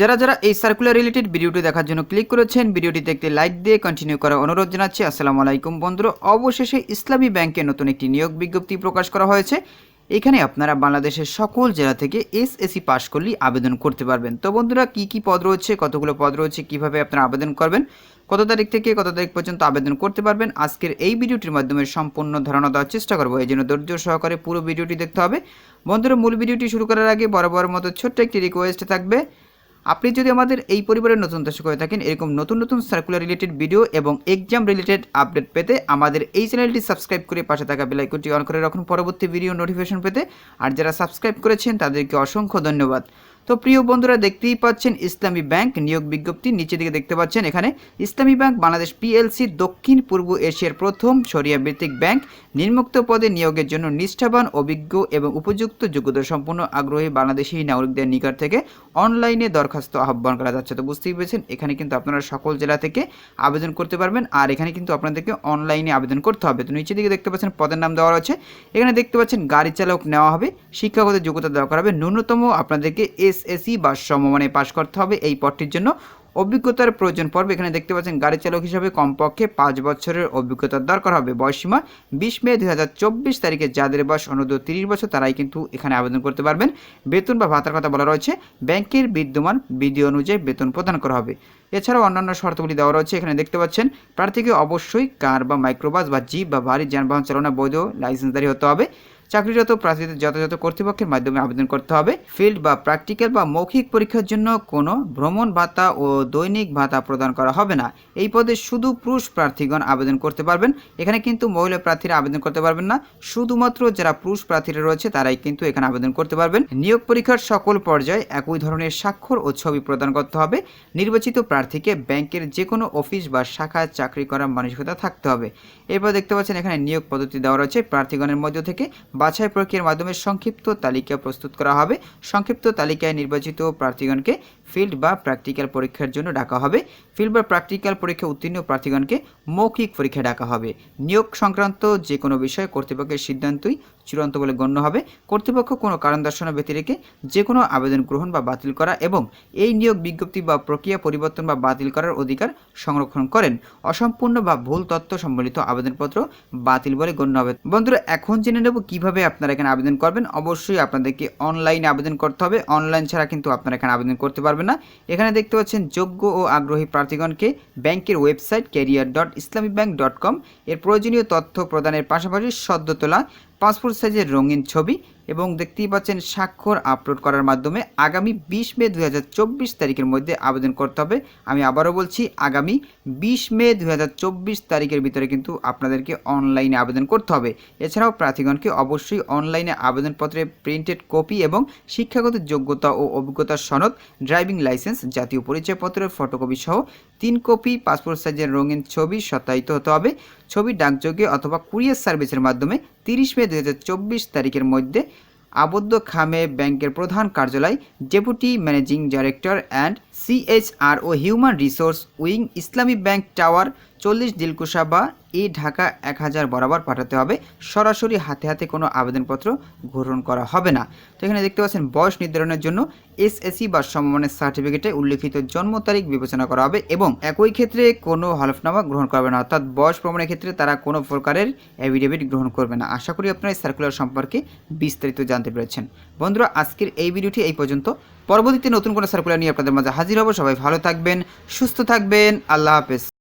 যারা যারা এই সার্কুলার রিলেটেড ভিডিওটি দেখার জন্য ক্লিক করেছেন ভিডিওটি দেখতে লাইক দিয়ে কন্টিনিউ করার অনুরোধ জানাচ্ছি। আসসালামু আলাইকুম বন্ধুরা, অবশেষে ইসলামী ব্যাংকে নতুন একটি নিয়োগ বিজ্ঞপ্তি প্রকাশ করা হয়েছে। এখানে আপনারা বাংলাদেশের সকল জেলা থেকে এস এসএসসি পাশ করলেই আবেদন করতে পারবেন। তো বন্ধুরা, কি কি পদ রয়েছে, কতগুলো পদ রয়েছে, কীভাবে আপনারা আবেদন করবেন, কত তারিখ থেকে কত তারিখ পর্যন্ত আবেদন করতে পারবেন, আজকের এই ভিডিওটির মাধ্যমে সম্পূর্ণ ধারণা দেওয়ার চেষ্টা করব। এই জন্য ধৈর্য সহকারে পুরো ভিডিওটি দেখতে হবে। বন্ধুরা, মূল ভিডিওটি শুরু করার আগে বরাবর মতো ছোট্ট একটি রিকোয়েস্ট থাকবে। আপনি যদি আমাদের এই পরিবারের নতুন দর্শক হয়ে থাকেন, এরকম নতুন নতুন সার্কুলার রিলেটেড ভিডিও এবং এক্সাম রিলেটেড আপডেট পেতে আমাদের এই চ্যানেলটি সাবস্ক্রাইব করে পাশে থাকা বেলাইকনটি অন করে রাখুন। পরবর্তী ভিডিও নোটিফিকেশন পেতে। আর যারা সাবস্ক্রাইব করেছেন, তাদেরকে অসংখ্য ধন্যবাদ। তো প্রিয় বন্ধুরা, দেখতেই পাচ্ছেন ইসলামী ব্যাংক নিয়োগ বিজ্ঞপ্তি। নিচে দিকে দেখতে পাচ্ছেন এখানে ইসলামী ব্যাংক বাংলাদেশ পিএলসি দক্ষিণ পূর্ব এশিয়ার প্রথম সরিয়া ভিত্তিক ব্যাংক নির্মুক্ত পদে নিয়োগের জন্য নিষ্ঠাবান, অভিজ্ঞ এবং উপযুক্ত যোগ্যতা সম্পন্ন আগ্রহী বাংলাদেশি নাগরিকদের নিকট থেকে অনলাইনে দরখাস্ত আহ্বান করা যাচ্ছে। তো বুঝতেই পেরেছেন, এখানে কিন্তু আপনারা সকল জেলা থেকে আবেদন করতে পারবেন আর এখানে কিন্তু আপনাদেরকে অনলাইনে আবেদন করতে হবে। তো নিচে দিকে দেখতে পাচ্ছেন পদের নাম দেওয়া রয়েছে। এখানে দেখতে পাচ্ছেন গাড়ি চালক নেওয়া হবে, শিক্ষাগত যোগ্যতা দেওয়া করা হবে। ন্যূনতম আপনাদেরকে এসএসসি বা সমমানে পাশ করতে হবে এই পদটির জন্য। অভিজ্ঞতার প্রয়োজন পড়বে এখানে দেখতে পাচ্ছেন, গাড়ি চালক হিসাবে কমপক্ষে পাঁচ বছরের অভিজ্ঞতার দরকার হবে। বয়সীমা বিশ মে দুই তারিখে, যাদের বয়স অনূর্ধ্ব তিরিশ বছর, তারাই কিন্তু এখানে আবেদন করতে পারবেন। বেতন বা ভাতার কথা বলা রয়েছে। ব্যাংকের বিদ্যমান বিধি অনুযায়ী বেতন প্রদান করা হবে। এছাড়াও অন্যান্য শর্তাবলী দেওয়া রয়েছে। এখানে দেখতে পাচ্ছেন, প্রার্থীকে অবশ্যই কার বা মাইক্রোবাস বা জিপ বা ভারী যানবাহন চালনা বৈধ লাইসেন্সদারি হতে হবে। চাকরিরত প্রার্থীদের যথাযথ কর্তৃপক্ষের মাধ্যমে আবেদন করতে হবে। ফিল্ড বা প্র্যাকটিক্যাল বা মৌখিক পরীক্ষার জন্য কোনো ভ্রমণ ভাতা ও দৈনিক ভাতা প্রদান করা হবে না। এই পদে শুধু পুরুষ প্রার্থীগণ আবেদন করতে পারবেন। এখানে কিন্তু মহিলা প্রার্থীরা আবেদন করতে পারবেন না। শুধুমাত্র যারা পুরুষ প্রার্থীরা রয়েছে, তারাই কিন্তু এখানে আবেদন করতে পারবেন। নিয়োগ পরীক্ষার সকল পর্যায়ে একই ধরনের স্বাক্ষর ও ছবি প্রদান করতে হবে। নির্বাচিত প্রার্থীকে ব্যাংকের যে কোনো অফিস বা শাখায় চাকরি করার মানসিকতা থাকতে হবে। এরপর দেখতে পাচ্ছেন এখানে নিয়োগ পদ্ধতি দেওয়া রয়েছে প্রার্থীগণের মধ্য থেকে। বাছাই প্রক্রিয়ার মাধ্যমে সংক্ষিপ্ত তালিকা প্রস্তুত করা হবে। সংক্ষিপ্ত তালিকায় নির্বাচিত প্রার্থীগণকে ফিল্ড বা প্র্যাকটিক্যাল পরীক্ষার জন্য ডাকা হবে। ফিল্ড বা প্র্যাকটিক্যাল পরীক্ষা উত্তীর্ণ প্রার্থীগণকে মৌখিক পরীক্ষা ডাকা হবে। নিয়োগ সংক্রান্ত যে কোনো বিষয়ে কর্তৃপক্ষের সিদ্ধান্তই চূড়ান্ত বলে গণ্য হবে। কর্তৃপক্ষ কোনো কারণ দর্শানো ব্যতি রেখে যে কোনো আবেদন গ্রহণ বা বাতিল করা এবং এই নিয়োগ বিজ্ঞপ্তি বা প্রক্রিয়া পরিবর্তন বা বাতিল করার অধিকার সংরক্ষণ করেন। অসম্পূর্ণ বা ভুল তথ্য সম্বলিত আবেদনপত্র বাতিল বলে গণ্য হবে। বন্ধুরা, এখন জেনে নেব কীভাবে আপনারা এখানে আবেদন করবেন। অবশ্যই আপনাদেরকে অনলাইনে আবেদন করতে হবে। অনলাইন ছাড়া কিন্তু আপনারা এখানে আবেদন করতে পারবেন না। এখানে দেখতে পাচ্ছেন যোগ্য ও আগ্রহী প্রার্থীগণকে ব্যাংকের website career dot Islami bank dot com এর প্রয়োজনীয় তথ্য প্রদানের পাশাপাশি সদ্য তোলা পাসপোর্ট সাইজের রঙিন ছবি এবং দেখতেই পাচ্ছেন স্বাক্ষর আপলোড করার মাধ্যমে আগামী বিশ মে দু হাজার চব্বিশ তারিখের মধ্যে আবেদন করতে হবে। আমি আবারও বলছি, আগামী বিশ মে দু হাজার চব্বিশ তারিখের ভিতরে কিন্তু আপনাদেরকে অনলাইনে আবেদন করতে হবে। এছাড়াও প্রার্থীগণকে অবশ্যই অনলাইনে আবেদনপত্রের প্রিন্টেড কপি এবং শিক্ষাগত যোগ্যতা ও অভিজ্ঞতার সনদ ড্রাইভিং লাইসেন্স জাতীয় পরিচয়পত্রের ফটোকপি সহ তিন কপি পাসপোর্ট সাইজের রঙিন ছবি সত্যায়িত হতে হবে। ছবি ডাকযোগে অথবা কুরিয়ার সার্ভিসের মাধ্যমে তিরিশ মে দু হাজার চব্বিশ তারিখের মধ্যে আবদ্ধ খামে ব্যাংকের প্রধান কার্যালয়, deputy managing director and CHR O human resource wing, Islami bank tower চল্লিশ দিলকুশা বা এ ঢাকা এক হাজার বরাবর পাঠাতে হবে। সরাসরি হাতে হাতে কোনো আবেদনপত্র গ্রহণ করা হবে না। তো এখানে দেখতে পাচ্ছেন, বয়স নির্ধারণের জন্য এসএসসি বা সমমানের সার্টিফিকেটে উল্লেখিত জন্ম তারিখ বিবেচনা করা হবে এবং একই ক্ষেত্রে কোনো হলফনামা গ্রহণ করবে না। অর্থাৎ বয়স প্রমাণের ক্ষেত্রে তারা কোনো প্রকারের অ্যাভিডেভিট গ্রহণ করবে না। আশা করি আপনারা এই সার্কুলার সম্পর্কে বিস্তারিত জানতে পেরেছেন। বন্ধুরা, আজকের এই ভিডিওটি এই পর্যন্ত। পরবর্তীতে নতুন কোনো সার্কুলার নিয়ে আপনাদের মাঝে হাজির হব। সবাই ভালো থাকবেন, সুস্থ থাকবেন। আল্লাহ হাফেজ।